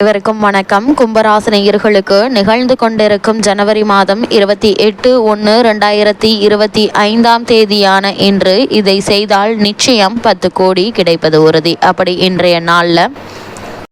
அனைவருக்கும் வணக்கம். கும்பராசினியர்களுக்கு நிகழ்ந்து கொண்டிருக்கும் ஜனவரி மாதம் இருபத்தி எட்டு ஒன்று ரெண்டாயிரத்தி இருபத்தி ஐந்தாம் தேதியான இன்று இதை செய்தால் நிச்சயம் பத்து கோடி கிடைப்பது உறுதி. அப்படி இன்றைய நாளில்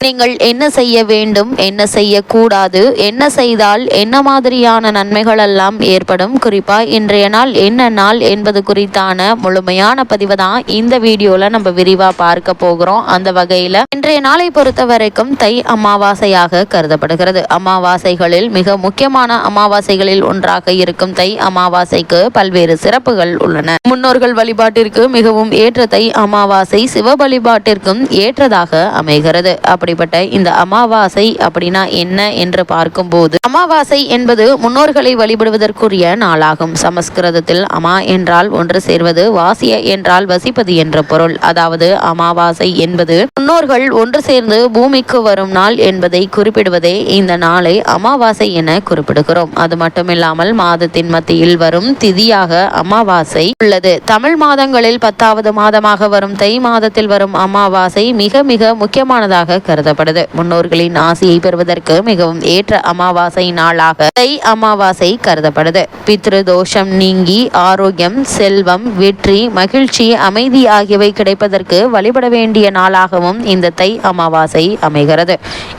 நீங்கள் என்ன செய்ய வேண்டும் என்ன செய்யக்கூடாது என்ன செய்தால் என்ன மாதிரியான நன்மைகள் எல்லாம் ஏற்படும்? குறிப்பா இன்றைய நாள் என்ன நாள் என்பது குறித்தான முழுமையான பதிவு தான் இந்த வீடியோல நம்ம விரிவா பார்க்க போகிறோம். அந்த வகையில இன்றைய நாளை பொறுத்த வரைக்கும் தை அமாவாசையாக கருதப்படுகிறது. அமாவாசைகளில் மிக முக்கியமான அமாவாசைகளில் ஒன்றாக இருக்கும் தை அமாவாசைக்கு பல்வேறு சிறப்புகள் உள்ளன. முன்னோர்கள் வழிபாட்டிற்கு மிகவும் ஏற்ற தை அமாவாசை சிவ வழிபாட்டிற்கும் ஏற்றதாக அமைகிறது. அப்படி அப்படிப்பட்ட இந்த அமாவாசை அப்படின்னா என்ன என்று பார்க்கும்போது அமாவாசை என்பது முன்னோர்களை வழிபடுவதற்குரிய நாளாகும். சமஸ்கிருதத்தில் அமா என்றால் ஒன்று சேர்வது வாசிய என்றால் வசிப்பது என்ற பொருள். அதாவது அமாவாசை என்பது முன்னோர்கள் ஒன்று சேர்ந்து பூமிக்கு வரும் நாள் என்பதை குறிப்பிடுவதே இந்த நாளை அமாவாசை என குறிப்பிடுகிறோம். அது மட்டுமில்லாமல் மாதத்தின் மத்தியில் வரும் திதியாக அமாவாசை உள்ளது. தமிழ் மாதங்களில் பத்தாவது மாதமாக வரும் தை மாதத்தில் வரும் அமாவாசை மிக மிக முக்கியமானதாக கருதப்படுது. முன்னோர்களின் ஆசையை பெறுவதற்கு மிகவும் ஏற்ற அமாவாசை நாளாக தை அமாவாசை கருதப்படுது. பித்ரு தோஷம் நீங்கி ஆரோக்கியம் செல்வம் வெற்றி மகிழ்ச்சி அமைதி ஆகியவை கிடைப்பதற்கு வழிபட வேண்டிய நாளாகவும் இந்த தை அமாவாசை அமைகிறது.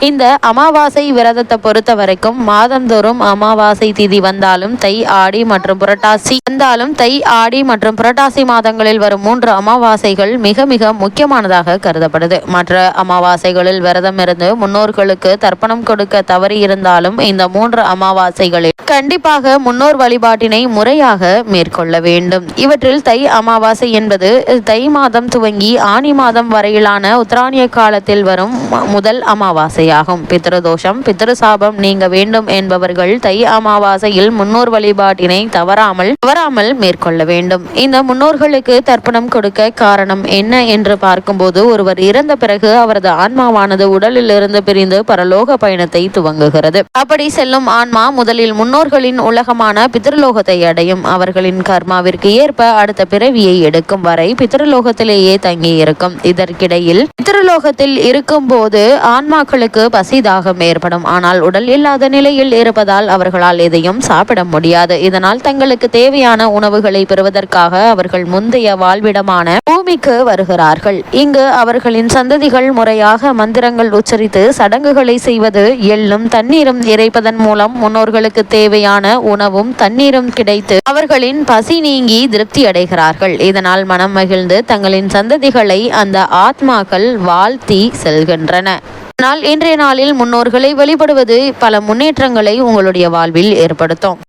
இந்த அமாவாசை விரதத்தை பொறுத்த வரைக்கும் மாதந்தோறும் அமாவாசை திதி வந்தாலும் தை ஆடி மற்றும் புரட்டாசி வந்தாலும் தை ஆடி மற்றும் புரட்டாசி மாதங்களில் வரும் மூன்று அமாவாசைகள் மிக மிக முக்கியமானதாக கருதப்படுது. மற்ற அமாவாசைகளில் விரதம் இருந்து முன்னோர்களுக்கு தர்ப்பணம் கொடுக்க தவறி இருந்தாலும் இந்த மூன்று அமாவாசைகளில் கண்டிப்பாக முன்னோர் வழிபாட்டினை முறையாக மேற்கொள்ள வேண்டும். இவற்றில் தை அமாவாசை என்பது தை மாதம் துவங்கி ஆனி மாதம் வரையிலான உத்தராணிய காலத்தில் வரும் முதல் அமாவாசையாகும். பித்ருதோஷம் பித்ருசாபம் நீங்க வேண்டும் என்பவர்கள் தை அமாவாசையில் முன்னோர் வழிபாட்டினை தவறாமல் தவறாமல் மேற்கொள்ள வேண்டும். இந்த முன்னோர்களுக்கு தர்ப்பணம் கொடுக்க காரணம் என்ன என்று பார்க்கும்போது ஒருவர் இறந்த பிறகு அவரது ஆன்மாவானது தனது உடலிலிருந்து பிரிந்து பரலோக பயணத்தை துவங்குகிறது. அப்படி செல்லும் ஆன்மா முதலில் முன்னோர்களின் உலகமான பித்ருலோகத்தை அடையும். அவர்களின் கர்மாவிற்கு ஏற்ப அடுத்த பிறவியை எடுக்கும் வரை பித்ருலோகத்திலேயே தங்கியிருக்கும். இதற்கிடையில் பித்ருலோகத்தில் இருக்கும் போது ஆன்மாக்களுக்கு பசிதாகம் ஏற்படும். ஆனால் உடல் இல்லாத நிலையில் இருப்பதால் அவர்களால் எதையும் சாப்பிட முடியாது. இதனால் தங்களுக்கு தேவையான உணவுகளை பெறுவதற்காக அவர்கள் முந்தைய வாழ்விடமான பூமிக்கு வருகிறார்கள். இங்கு அவர்களின் சந்ததிகள் முறையாக மந்திர மந்திரங்கள் உச்சரித்து சடங்குகளை செய்வது எள்ளும் தண்ணீரும் இறைப்பதன் மூலம் முன்னோர்களுக்கு தேவையான உணவும் தண்ணீரும் கிடைத்து அவர்களின் பசி நீங்கி திருப்தி அடைகிறார்கள். இதனால் மனம் மகிழ்ந்து தங்களின் சந்ததிகளை அந்த ஆத்மாக்கள் வாழ்த்தி செல்கின்றன. ஆனால் இன்றைய நாளில் முன்னோர்களை வழிபடுவது பல முன்னேற்றங்களை உங்களுடைய வாழ்வில் ஏற்படுத்தும்.